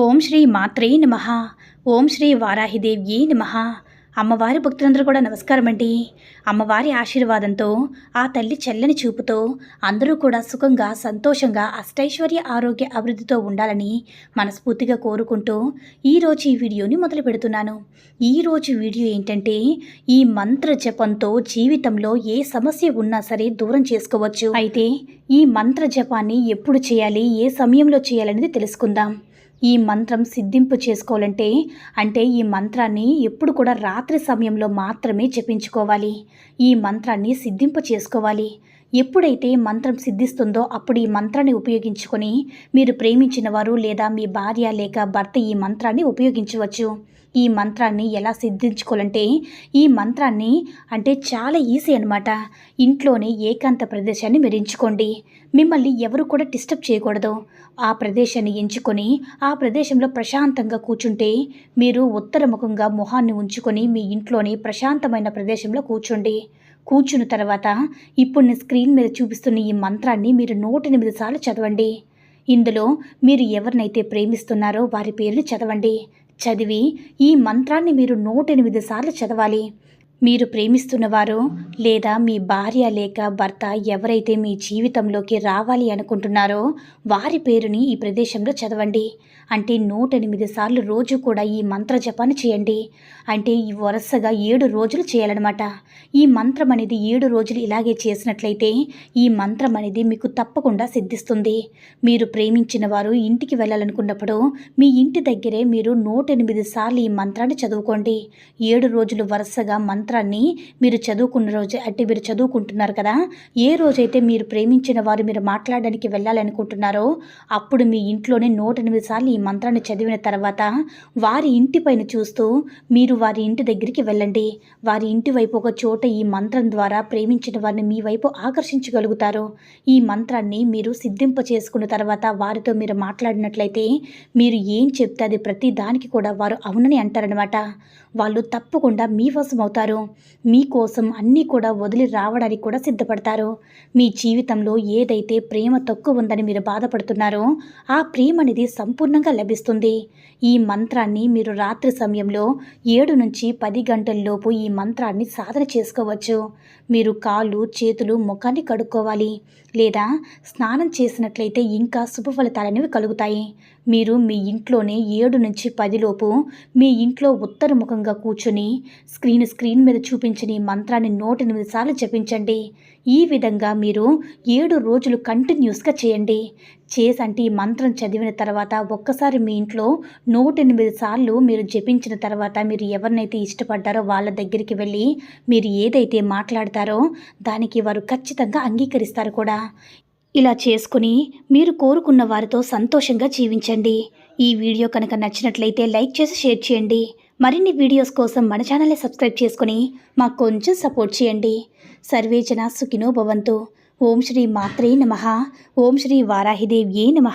ఓం శ్రీ మాత్రే నమ. ఓం శ్రీ వారాహిదేవ్యే నమ. అమ్మవారి భక్తులందరూ కూడా నమస్కారం అండి. అమ్మవారి ఆశీర్వాదంతో ఆ తల్లి చెల్లని చూపుతో అందరూ కూడా సుఖంగా సంతోషంగా అష్టైశ్వర్య ఆరోగ్య అభివృద్ధితో ఉండాలని మనస్ఫూర్తిగా కోరుకుంటూ ఈరోజు ఈ వీడియోని మొదలు పెడుతున్నాను. ఈరోజు వీడియో ఏంటంటే ఈ మంత్ర జపంతో జీవితంలో ఏ సమస్య ఉన్నా సరే దూరం చేసుకోవచ్చు. అయితే ఈ మంత్ర జపాన్ని ఎప్పుడు చేయాలి ఏ సమయంలో చేయాలనేది తెలుసుకుందాం. ఈ మంత్రం సిద్ధింపు చేసుకోవాలంటే అంటే ఈ మంత్రాన్ని ఎప్పుడు కూడా రాత్రి సమయంలో మాత్రమే జపించుకోవాలి. ఈ మంత్రాన్ని సిద్ధింపు చేసుకోవాలి. ఎప్పుడైతే మంత్రం సిద్ధిస్తుందో అప్పుడు ఈ మంత్రాన్ని ఉపయోగించుకొని మీరు ప్రేమించిన వారు లేదా మీ భార్య లేక భర్త ఈ మంత్రాన్ని ఉపయోగించవచ్చు. ఈ మంత్రాన్ని ఎలా సిద్ధించుకోవాలంటే ఈ మంత్రాన్ని అంటే చాలా ఈజీ అనమాట ఇంట్లోనే ఏకాంత ప్రదేశాన్ని మీరు ఎంచుకోండి. మిమ్మల్ని ఎవరు కూడా డిస్టర్బ్ చేయకూడదు. ఆ ప్రదేశాన్ని ఎంచుకొని ఆ ప్రదేశంలో ప్రశాంతంగా కూర్చుంటే మీరు ఉత్తరముఖంగా మొహాన్ని ఉంచుకొని మీ ఇంట్లోని ప్రశాంతమైన ప్రదేశంలో కూర్చోండి. కూర్చున్న తర్వాత ఇప్పుడు నేను స్క్రీన్ మీద చూపిస్తున్న ఈ మంత్రాన్ని మీరు నూట ఎనిమిది సార్లు చదవండి. ఇందులో మీరు ఎవరినైతే ప్రేమిస్తున్నారో వారి పేర్లు చదవండి. చదివి ఈ మంత్రాన్ని మీరు నూట ఎనిమిది సార్లు చదవాలి. మీరు ప్రేమిస్తున్నవారు లేదా మీ భార్య లేక భర్త ఎవరైతే మీ జీవితంలోకి రావాలి అనుకుంటున్నారో వారి పేరుని ఈ ప్రదేశంలో చదవండి. అంటే నూట ఎనిమిది సార్లు రోజు కూడా ఈ మంత్ర జపాన్ని చేయండి. అంటే ఈ వరుసగా ఏడు రోజులు చేయాలన్నమాట. ఈ మంత్రం అనేది ఏడు రోజులు ఇలాగే చేసినట్లయితే ఈ మంత్రం అనేది మీకు తప్పకుండా సిద్ధిస్తుంది. మీరు ప్రేమించిన వారు ఇంటికి వెళ్ళాలనుకున్నప్పుడు మీ ఇంటి దగ్గరే మీరు నూట ఎనిమిది సార్లు ఈ మంత్రాన్ని చదువుకోండి. ఏడు రోజులు వరుసగా మంత్ర మంత్రాన్ని మీరు చదువుకున్న రోజు అంటే మీరు చదువుకుంటున్నారు కదా ఏ రోజైతే మీరు ప్రేమించిన వారు మీరు మాట్లాడడానికి వెళ్ళాలనుకుంటున్నారో అప్పుడు మీ ఇంట్లోనే నూట ఎనిమిది సార్లు ఈ మంత్రాన్ని చదివిన తర్వాత వారి ఇంటిపైన చూస్తూ మీరు వారి ఇంటి దగ్గరికి వెళ్ళండి. వారి ఇంటి వైపు ఒక చోట ఈ మంత్రం ద్వారా ప్రేమించిన వారిని మీ వైపు ఆకర్షించగలుగుతారు. ఈ మంత్రాన్ని మీరు సిద్ధింప చేసుకున్న తర్వాత వారితో మీరు మాట్లాడినట్లయితే మీరు ఏం చెప్తే అది ప్రతి దానికి కూడా వారు అవునని అంటారనమాట వాళ్ళు తప్పకుండా మీ వశం అవుతారు మీకోసం అన్నీ కూడా వదిలి రావడానికి కూడా సిద్ధపడతారు. మీ జీవితంలో ఏదైతే ప్రేమ తక్కువ ఉందని మీరు బాధపడుతున్నారో ఆ ప్రేమ అనేది సంపూర్ణంగా లభిస్తుంది. ఈ మంత్రాన్ని మీరు రాత్రి సమయంలో ఏడు నుంచి పది గంటల్లోపు ఈ మంత్రాన్ని సాధన చేసుకోవచ్చు. మీరు కాళ్ళు చేతులు ముఖాన్ని కడుక్కోవాలి. లేదా స్నానం చేసినట్లయితే ఇంకా శుభ ఫలితాలనేవి కలుగుతాయి. మీరు మీ ఇంట్లోనే ఏడు నుంచి పదిలోపు మీ ఇంట్లో ఉత్తరముఖంగా కూర్చొని స్క్రీన్ స్క్రీన్ మీద చూపించిన ఈ మంత్రాన్ని నూట ఎనిమిది సార్లు జపించండి. ఈ విధంగా మీరు ఏడు రోజులు కంటిన్యూస్గా చేయండి. చేసి అంటే ఈ మంత్రం చదివిన తర్వాత ఒక్కసారి మీ ఇంట్లో నూట ఎనిమిది సార్లు మీరు జపించిన తర్వాత మీరు ఎవరినైతే ఇష్టపడ్డారో వాళ్ళ దగ్గరికి వెళ్ళి మీరు ఏదైతే మాట్లాడతారో దానికి వారు ఖచ్చితంగా అంగీకరిస్తారు కూడా. ఇలా చేసుకుని మీరు కోరుకున్న వారితో సంతోషంగా జీవించండి. ఈ వీడియో కనుక నచ్చినట్లయితే లైక్ చేసి షేర్ చేయండి. మరిన్ని వీడియోస్ కోసం మన ఛానల్ని సబ్స్క్రైబ్ చేసుకుని మాకు కొంచెం సపోర్ట్ చేయండి. సర్వేజన సుఖినో భవంతు. ఓం శ్రీ మాత్రే నమ. ఓం శ్రీ వారాహిదేవ్యే నమ.